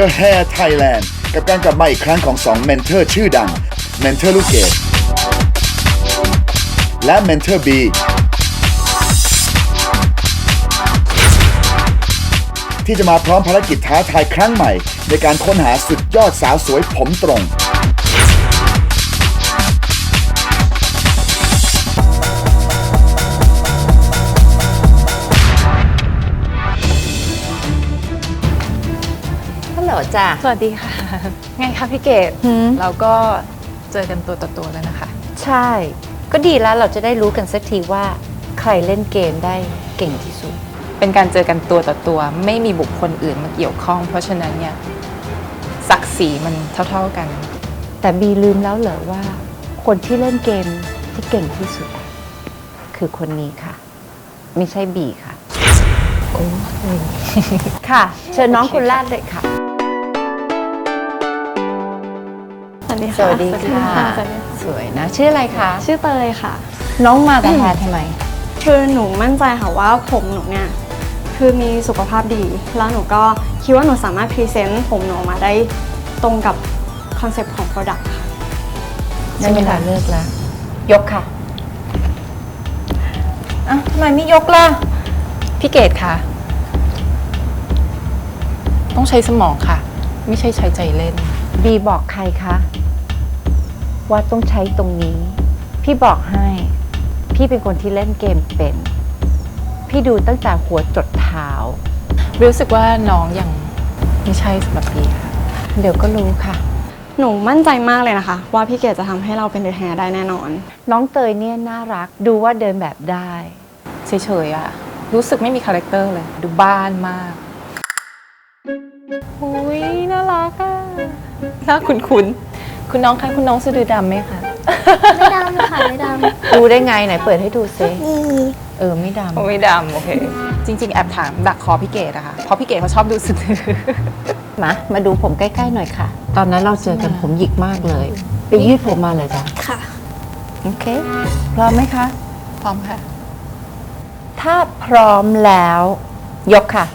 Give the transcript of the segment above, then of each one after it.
The Hair Thailand กับการกลับมาอีกครั้งของสองเมนเทอร์ชื่อดัง เมนเทอร์ลูกเกดและเมนเทอร์บีที่จะมาพร้อมภารกิจท้าทายครั้งใหม่ ในการค้นหาสุดยอดสาวสวยผมตรง ฮัลโหลจ้ะ สวัสดีค่ะ ไงคะพี่เกดหืม เราก็เจอกันตัวต่อตัวแล้วนะคะ ใช่ ก็ดีแล้วเราจะได้รู้กันสักทีว่า ใครเล่นเกมได้เก่งที่สุด เป็นการเจอกันตัวต่อตัว ไม่มีบุคคลอื่นมาเกี่ยวข้อง เพราะฉะนั้นเนี่ยศักดิ์ศรีมันเท่าๆกัน แต่บีลืมแล้วเหรอว่า คนที่เล่นเกมที่เก่งที่สุดคือคนนี้ค่ะ ไม่ใช่บีค่ะ ค่ะ เชิญน้องคนแรกเลยค่ะ วัสดีสค่ะวัสดีค่ะ สวัสดีสวยนะ ชื่ออะไรคะ ชื่อเตยค่ะ น้องมาแต่แฮร์ทำไม คือหนูมั่นใจค่ะว่าผมหนูเนี่ยคือมีสุขภาพดี แล้วหนูก็คิดว่าหนูสามารถพรีเซนต์ผมหนูออกมาได้ตรงกับคอนเซปต์ของ Product ค่ะได้เวลาเลิกแล้ว ยกค่ะอะทำไมไม่ยกล่ะ พี่เกดคะต้องใช้สมองค่ะ ไม่ใช่ใช้ใจเล่น บีบอกใครคะ ว่าต้องใช้ตรงนี้ พี่บอกให้ พี่เป็นคนที่เล่นเกมเป็น พี่ดูตั้งแต่หัวจดเท้า รู้สึกว่าน้องยังไม่ใช่สำหรับพี่ค่ะ เดี๋ยวก็รู้ค่ะ หนูมั่นใจมากเลยนะคะ ว่าพี่เกดจะทำให้เราเป็นเดอะแฮร์ได้แน่นอน น้องเตยเนี่ยน่ารัก ดูว่าเดินแบบได้ เฉยๆอะรู้สึกไม่มีคาแรคเตอร์เลย ดูบ้านมากอุ้ยน่ารักอะน่าคุ้นคุณ คุณน้องคะคุณน้องสะดือดำไหมคะไม่ดำค่ะไม่ดำดูได้ไงไหนเปิดให้ดูซิเออไม่ดโอ้ไม่ดำ โอเค จริง ๆ แอบถามดักคอพี่เกดอะค่ะเพราะพี่เกดเขาชอบดูสะดือำมามาดูผมใกล้ๆหน่อยค่ะ ตอนนั้นเราเจอกันผมหยิกมากเลย ไปยืดผมมาเลยจ้ะค่ะ โอเค พร้อมไหมคะ พร้อมค่ะ ถ้าพร้อมแล้ว ยกค่ะ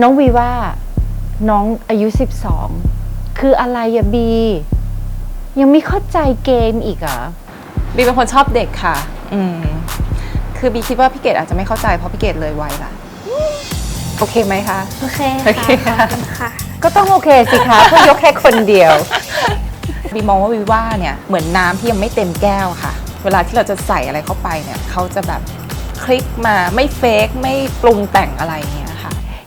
น้องวีว่า น้องอายุ 12 คืออะไรอะบี ยังไม่เข้าใจเกมอีกเหรอบีเป็นคนชอบเด็กค่ะ อืม คือบีคิดว่าพี่เกดอาจจะไม่เข้าใจเพราะพี่เกดเลยวัยละ โอเคไหมคะ โอเคโอเคค่ะค่ะ ก็ต้องโอเคสิคะเพราะยกแค่คนเดียว บีมองว่าวีว่าเนี่ยเหมือนน้ำที่ยังไม่เต็มแก้วค่ะ เวลาที่เราจะใส่อะไรเข้าไปเนี่ยเขาจะแบบคลิกมาไม่เฟกไม่ปรุงแต่งอะไรอย่างเงี้ยค่ะ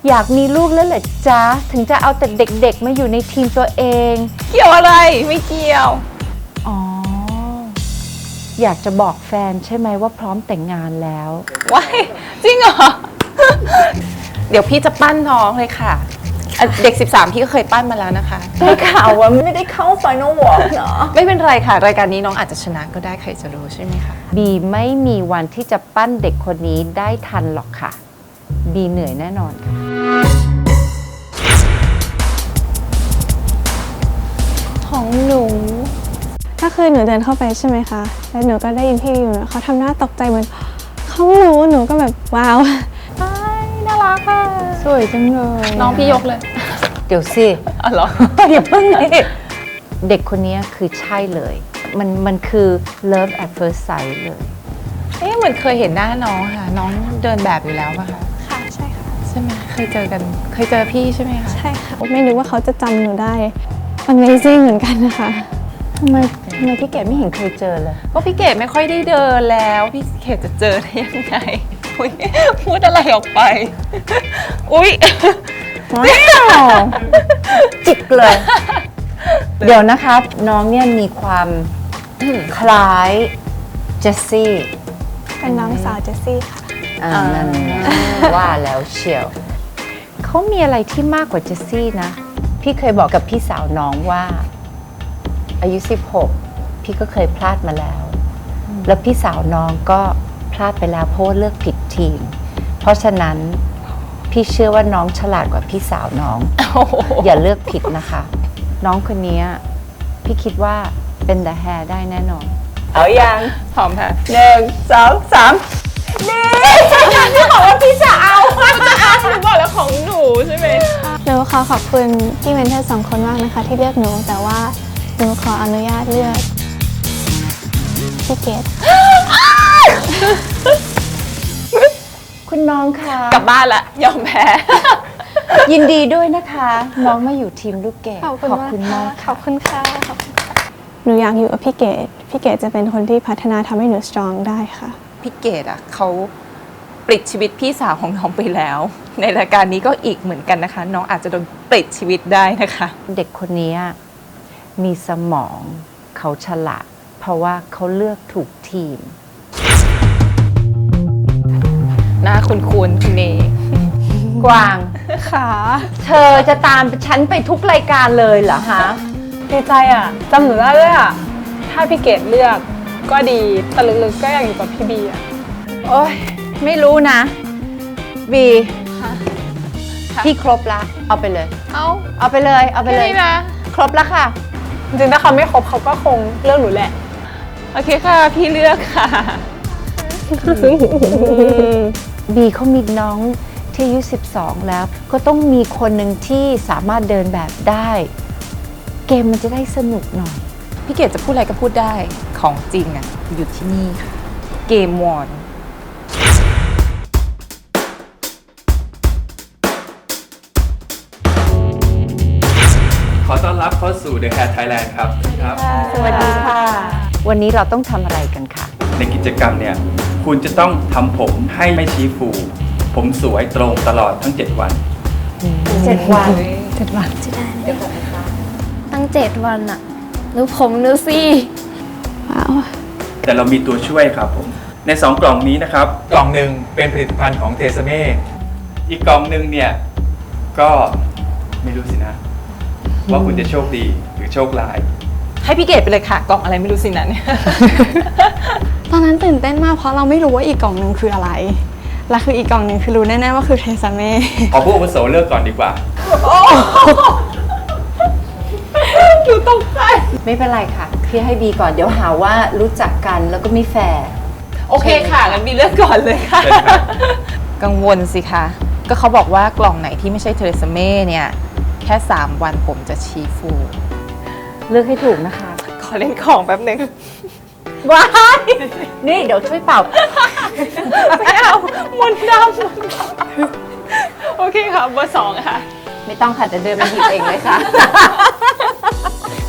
อยากมีลูกแล้วเหรอจ๊ะ ถึงจะเอาแต่เด็กๆ มาอยู่ในทีมตัวเอง เกี่ยวอะไรไม่เกี่ยว อ๋อ อยากจะบอกแฟนใช่ไหมว่าพร้อมแต่งงานแล้วว้ายจริงเหรอ เดี๋ยวพี่จะปั้นน้องเลยค่ะอะ เด็ก 13 พี่ก็เคยปั้นมาแล้วนะคะ ได้ข่าวว่าไม่ได้เข้า Final Walk เนาะไม่เป็นไรค่ะ รายการนี้น้องอาจจะชนะก็ได้ใครจะรู้ใช่ไหมคะ บีไม่มีวันที่จะปั้นเด็กคนนี้ได้ทันหรอกค่ะ บีเหนื่อยแน่นอนค่ะของหนูก็คือหนูเดินเข้าไปใช่ไหมคะแล้วหนูก็ได้ยินพี่อยู่เขาทำหน้าตกใจเหมือนเขาหนูหนูก็แบบว้าวน่ารักค่ะสวยจังเลยน้องพี่ยกเลย เดี๋ยวสิอ๋อเหรออย่าเพิ่งนี่เด็กคนนี้คือใช่เลย มันมันคือ love at first sight เลย เอ๊ะเหมือนเคยเห็นหน้าน้องค่ะ น้องเดินแบบอยู่แล้วป่ะคะ เคยเจอกัน เคยเจอพี่ใช่ไหมคะ ใช่ค่ะ ไม่นึกว่าเขาจะจำหนูได้ Amazing เหมือนกันนะคะทำไมทำไมพี่เกดไม่เห็นเคยเจอเลย ก็พี่เกดไม่ค่อยได้เดินแล้ว พี่เกดจะเจอได้ยังไงอุ๊ยพูดอะไรออกไป อุ๊ยจิกเลย เดี๋ยวนะครับ น้องเนี่ยมีความคล้ายเจสซี่เป็นน้องสาวเจสซี่ค่ะ อ่านั่นไงว่าแล้วเชียว เขามีอะไรที่มากกว่าเจสซี่นะ พี่เคยบอกกับพี่สาวน้องว่า อายุ 16 พี่ก็เคยพลาดมาแล้ว แล้วพี่สาวน้องก็พลาดไปแล้วเพราะว่าเลือกผิดทีม เพราะฉะนั้นพี่เชื่อว่าน้องฉลาดกว่าพี่สาวน้อง อย่าเลือกผิดนะคะ น้องคนนี้พี่คิดว่าเป็นด e แฮร์ได้แน่นอน เอายังพร้อมค่ะหนึ่งสองสาม นี่ที่บอกว่าพี่จะเอาหนูบอกแล้วของหนูใช่ไหมหนูขออขอบคุณพี่เมนเทอร์สองคนมากนะคะ ที่เลือกหนูแต่ว่าหนูขออนุญาตเลือกพี่เกดคุณน้องคะกลับบ้านละยอมแพ้ ยินดีด้วยนะคะ น้องมาอยู่ทีมลูกเกดขอบคุณขอบคุณมากขอบคุณค่ะขอบคุณค่ะหนูอยากอยู่กับพี่เกดพี่เกดจะเป็นคนที่พัฒนาทำให้หนูสตรองได้ค่ะพี่เกดอะเขา ปลิดชีวิตพี่สาวของน้องไปแล้ว ในรายการนี้ก็อีกเหมือนกันนะคะ น้องอาจจะโดนปลิดชีวิตได้นะคะ เด็กคนนี้มีสมองเขาฉลาด เพราะว่าเขาเลือกถูกทีม หน้าคุณคุณคุณเนกวาง ค่ะเธอจะตามฉันไปทุกรายการเลยเหรอฮะดีใจอะจำหนูได้ด้วยอะ ถ้าพี่เกดเลือกก็ดีแต่ลึกๆก็อยากอยู่กับพี่บีอะ โอ้ย ไม่รู้นะบีพี่ครบละ เอาไปเลย เอ้าเอาไปเลย เอาไปเลยแค่นี้นะ ครบแล้วค่ะ จริงๆถ้าเขาไม่ครบเขาก็คงเลือกหนูแหละ โอเคค่ะ พี่เลือกค่ะ บีเขามีน้องที่อายุ12 แล้ว ก็ต้องมีคนหนึ่งที่สามารถเดินแบบได้ เกมมันจะได้สนุกหน่อย พี่เกดจะพูดอะไรก็พูดได้ของจริงอะอยู่ที่นี่ค่ะ เกมวอน เข้าสู่ The Hair Thailand ครับครับ สวัสดีค่ะ วันนี้เราต้องทำอะไรกันคะในกิจกรรมเนี่ย คุณจะต้องทำผมให้ไม่ชี้ฟู ผมสวยตรงตลอดทั้ง 7 วัน เจ็ดวันตั้งเจ็ดวันอะดูผมดูสิว้าวแต่เรามีตัวช่วยครับผม ใน 2 กล่องนี้นะครับ กล่องหนึ่งเป็นผลิตภัณฑ์ของเทสเม่อีกกล่องหนึ่งเนี่ย ก็ไม่รู้สินะ ว่าคุณจะโชคดีหรือโชคร้าย ให้พี่เกดไปเลยค่ะ กล่องอะไรไม่รู้สินะเนี่ย ตอนนั้นตื่นเต้นมากเพราะเราไม่รู้ว่าอีกกล่องหนึ่งคืออะไร และคืออีกกล่องหนึ่งคือรู้แน่ๆว่าคือเทสเม่ขอผู้อาวุโสเลือกก่อนดีกว่าไม่เป็นไรค่ะพี่ให้บีก่อนเดี๋ยวหาว่ารู้จักกันแล้วก็ไม่แฟร์ โอเคค่ะงั้นบีเลือกก่อนเลยค่ะ เชิญครับ กังวลสิคะ ก็เขาบอกว่ากล่องไหนที่ไม่ใช่เทเรซาเม่เนี่ย แค่ 3 วันผมจะชีฟู เลือกให้ถูกนะคะ ขอเล่นของแป๊บหนึ่งว้ายนี่เดี๋ยวช่วยเป่า ไม่เอามนต์ดำโอเคค่ะเบอร์สองค่ะ ไม่ต้องค่ะจะเดินมาหยิบเองเลยค่ะ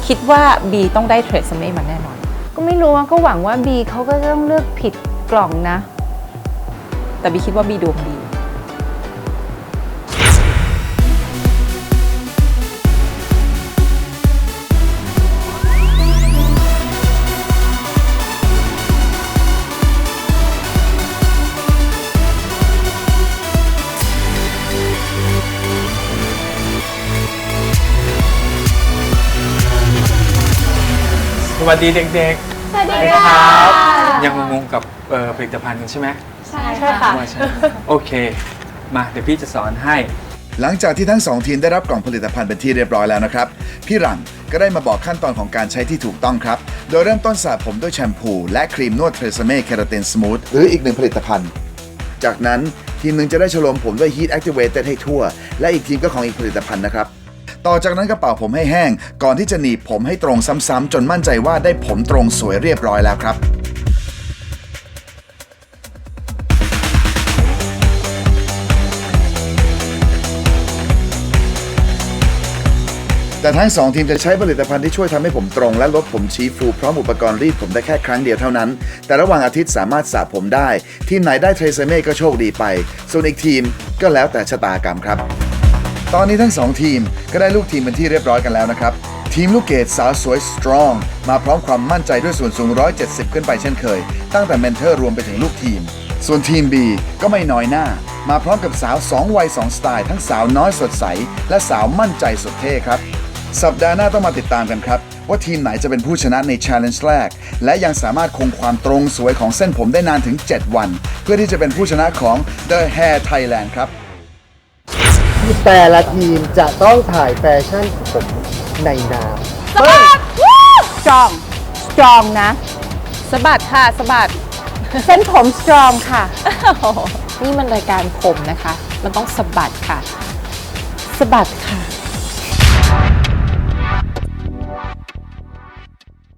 คิดว่าบีต้องได้เทรซาเม่มาแน่นอน ก็ไม่รู้ว่าก็หวังว่าบีเขาก็ต้องเลือกผิดกล่องนะ แต่บีคิดว่าบีดวงดี วัสดีเด็กๆสวัสดีครับยังงงๆกับเอ่อผลิตภัณฑ์กันใช่ไหมใช่ค่ะ ว่าใช่โอเค มาเดี๋ยวพี่จะสอนให้ หลังจากที่ทั้งสองทีมได้รับกล่องผลิตภัณฑ์เป็นที่เรียบร้อยแล้วนะครับ พี่หลังก็ได้มาบอกขั้นตอนของการใช้ที่ถูกต้องครับ โดยเริ่มต้นสระผมด้วยแชมพู และครีมนวดเทรซเม่เคราตินสมูทหรืออีกหนึ่งผลิตภัณฑ์ จากนั้นทีมหนึ่งจะได้ฉโลมผมด้วย Heat Activated ให้ทั่ว และอีกทีมก็ของอีกผลิตภัณฑ์นะครับ ต่อจากนั้นก็เป่าผมให้แห้ง ก่อนที่จะหนีบผมให้ตรงซ้ำๆจนมั่นใจว่าได้ผมตรงสวยเรียบร้อยแล้วครับแต่ทั้งสองทีมจะใช้ผลิตภัณฑ์ที่ช่วยทำให้ผมตรงและลดผมชี้ฟูพร้อมอุปกรณ์รีดผมได้แค่ครั้งเดียวเท่านั้น แต่ระหว่างอาทิตย์สามารถสระผมได้ ทีมไหนได้เทรเซเม่ก็โชคดีไป ส่วนอีกทีมก็แล้วแต่ชะตากรรมครับ ตอนนี้ทั้งสองทีมก็ได้ลูกทีมเป็นที่เรียบร้อยกันแล้วนะครับ ทีมลูกเกดสาวสวยสตรองมาพร้อมความมั่นใจด้วยส่วนสูง 170 ขึ้นไปเช่นเคย ตั้งแต่เมนเทอร์รวมไปถึงลูกทีม ส่วนทีม B ก็ไม่น้อยหน้า มาพร้อมกับสาว 2 วัย 2 สไตล์ ทั้งสาวน้อยสดใส และสาวมั่นใจสุดเท่ครับ สัปดาห์หน้าต้องมาติดตามกันครับว่าทีมไหนจะเป็นผู้ชนะใน Challenge แรก และยังสามารถคงความตรงสวยของเส้นผมได้นานถึง 7 วัน เพื่อที่จะเป็นผู้ชนะของ The Hair Thailand ครับ แต่ละทีมจะต้องถ่ายแฟชั่นผมในน้สตรองสตรองนะ สะบัดค่ะสะบัดเส้นผมสตรองค่ะ นี่มันรายการผมนะคะ มันต้องสะบัดค่ะ สะบัดค่ะ